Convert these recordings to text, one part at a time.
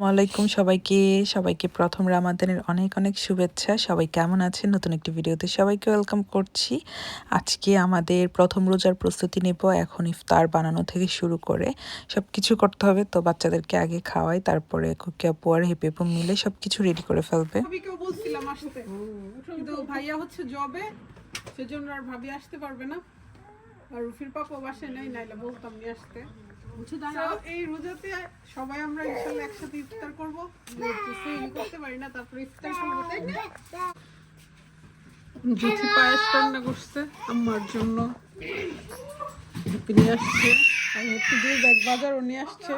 ওয়ালাইকুম সবাইকে। সবাইকে প্রথম রামাদানের অনেক অনেক শুভেচ্ছা। সবাই কেমন আছেন? নতুন একটি ভিডিওতে সবাইকে ওয়েলকাম করছি। আজকে আমাদের প্রথম রোজার প্রস্তুতি নেব। এখন ইফতার বানানো থেকে শুরু করে সব কিছু করতে হবে। তো বাচ্চাদেরকে আগে খাওয়াই, তারপরে কুকি আপু আর হেপেপু মিলে সব কিছু রেডি করে ফেলবে। আর না। রুফির পাপা নেই, নাইলে বলতাম নিয়ে আসতে। এই রোজাতে সবাই আমরা ইনশাল্লাহ একসাথে ইফতার করব। করতে পারি না তারপরে ইফতার করব তাই না? জুথি পায়েস রান্না করছে আমার জন্য। নিয়ে আসছে। আর হ্যাপি দুই ব্যাগ বাজারও নিয়ে আসছে।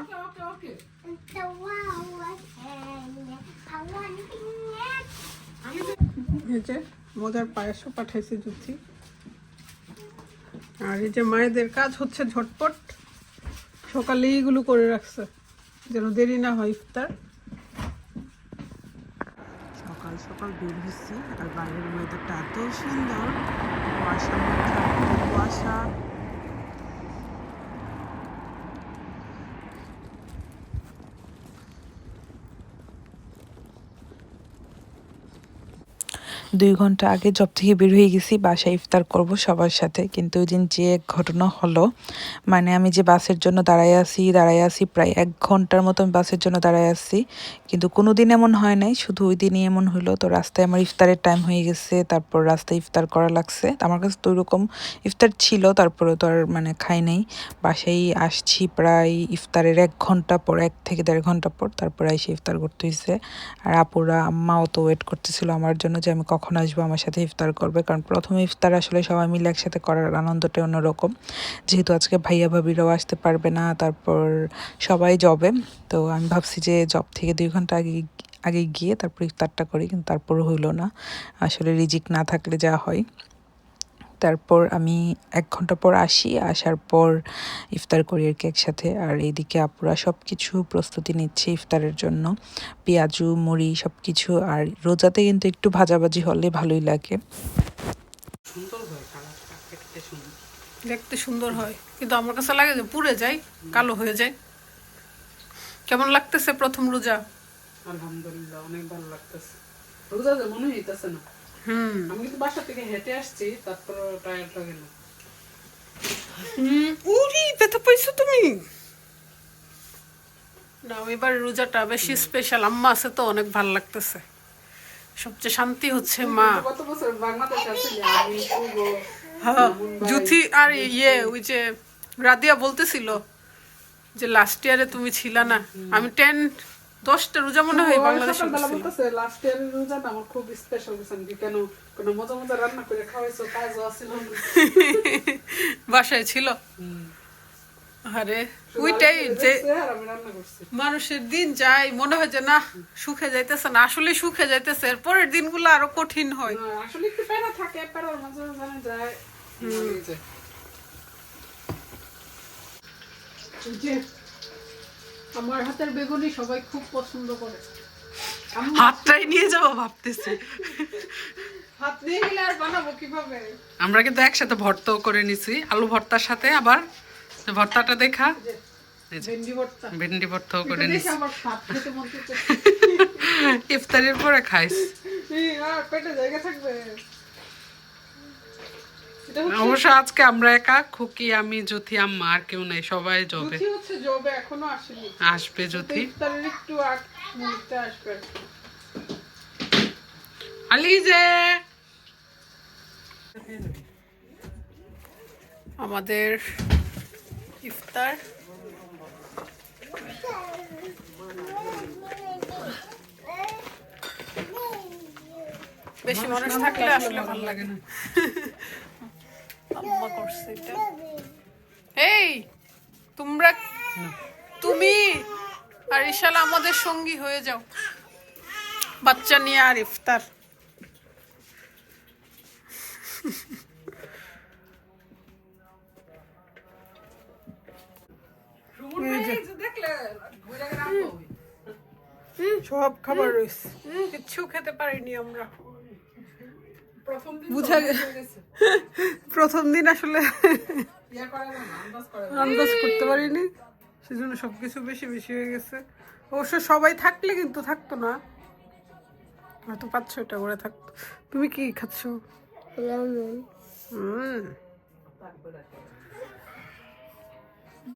যে মজার পায়েসও পাঠাইছে জুথি আর এই যে মায়েদের কাজ হচ্ছে ঝটপট। সকালে এইগুলো করে রাখছে, যেন দেরি না হয় ইফতার। সকাল সকাল বের হচ্ছি আর বাইরের ওয়েদারটা এত সুন্দর, কুয়াশার মধ্যে এত কুয়াশা দুই ঘণ্টা আগে জব থেকে বের হয়ে গেছি, বাসায় ইফতার করব সবার সাথে। কিন্তু ওই দিন যে এক ঘটনা হলো মানে আমি যে বাসের জন্য দাঁড়ায় আছি দাঁড়ায় আছি প্রায় এক ঘণ্টার মতো বাসের জন্য দাঁড়ায় আছি। কিন্তু কোনো দিন এমন হয় নাই, শুধু ওই দিনই এমন হলো। তো রাস্তায় আমার ইফতারের টাইম হয়ে গেছে, তারপর রাস্তায় ইফতার করা লাগছে। আমার কাছে তো ওইরকম ইফতার ছিল তারপরে তো আর মানে খাই নাই। বাসায় আসছি প্রায় ইফতারের এক ঘণ্টা পর, এক থেকে দেড় ঘণ্টা পর, তারপরে এসে ইফতার করতে হয়েছে আর আপুরা, আম্মাও তো ওয়েট করতেছিল আমার জন্য যে আমি কখন আসব আমার সাথে ইফতার করবে? কারণ প্রথমে ইফতার আসলে সবাই মিলে একসাথে করার আনন্দটা অন্যরকম। যেহেতু আজকে ভাইয়া ভাবিরাও আসতে পারবে না, তারপর সবাই জবে। তো আমি ভাবছি যে জব থেকে দুই ঘণ্টা আগে আগে গিয়ে তারপর ইফতারটা করি, কিন্তু তারপর হইল না। আসলে রিজিক না থাকলে যা হয়। তারপর আমি এক ঘণ্টা পর আসি আসার পর ইফতার করি আর কি একসাথে। আর এইদিকে আপুরা সব কিছু প্রস্তুতি নিচ্ছে ইফতারের জন্য। পেঁয়াজু মুড়ি সব কিছু আর রোজাতে কিন্তু একটু ভাজাভাজি হলে ভালোই লাগে। দেখতে সুন্দর। হয়। কিন্তু আমার কাছে লাগে যে পুড়ে যায় কালো হয়ে যায়। কেমন লাগতেছে প্রথম রোজা? আলহামদুলিল্লাহ অনেক ভালো লাগতেছে। রোজা মনে হইতেছে না। হুম। আমি কিন্তু বাসা থেকে হেঁটে আসছি তারপর টায়ার্ড লাগে না উরি ব্যথা পাইছো তুমি? না এবার রোজাটা বেশি স্পেশাল আম্মা আছে তো অনেক ভালো লাগতেছে। সবচেয়ে শান্তি হচ্ছে মা। গত বছর বাংলাদেশ আমি হ্যাঁ জুথি আর ইয়ে ওই যে রাদিয়া বলতেছিল যে লাস্ট ইয়ারে তুমি ছিলা না। আমি টেন দশটা রোজা মনে হয় বাংলাদেশে বলতেছে লাস্ট ইয়ারের রোজাটা আমার খুব স্পেশাল গেছে আমি কেন কোনো মজা মজা রান্না করে খাওয়াইছো কাজও আছিল বাসায় ছিল। আরে ওইটাই যে মানুষের দিন যায় মনে হয় যে না সুখে যাইতেছে না। আসলে সুখে যাইতেছে এর পরের দিনগুলো আরও কঠিন হয়। আসলে একটু প্যারা থাকে প্যারার মাঝে মাঝে যায় আমার হাতের বেগুনি সবাই খুব পছন্দ করে। হাতটাই নিয়ে যাব ভাবতেছি। হাত নিয়ে গেলে আর বানাবো কীভাবে? আমরা কিন্তু একসাথে ভর্তাও করে নিছি। আলু ভর্তার সাথে আবার ভর্তাটা দেখা। ভেন্ডি ভর্তাও করে নিছি। ইফতারের পরে খাইস। পেটে জায়গা থাকবে। অবশ্য আজকে আমরা একা খুকি আমি জ্যোতি আম্মা আর কেউ নেই সবাই জবে হচ্ছে জবে এখনও আসেনি। আসবে জ্যোতি। ইফতারের একটু আগ মুহূর্তে আসবে আর আলি যে আমাদের ইফতার। বেশি মানুষ থাকলে আসলে ভালো লাগে না। আম্মা করছে এটা। এই তোমরা তুমি আর ইশালা আমাদের সঙ্গী হয়ে যাও। বাচ্চা নিয়ে আর ইফতার। সব খাবার রয়েছে। কিচ্ছু খেতে পারিনি আমরা। প্রথম বুঝা গেছে। প্রথম দিন আসলে করা যায় না, আন্দাজ করতে পারিনি সেজন্য সবকিছু বেশি বেশি হয়ে গেছে। অবশ্য সবাই থাকলে কিন্তু থাকতো না। হয়তো পাঁচ এটা করে থাকতো। তুমি কি খাচ্ছ? হুম।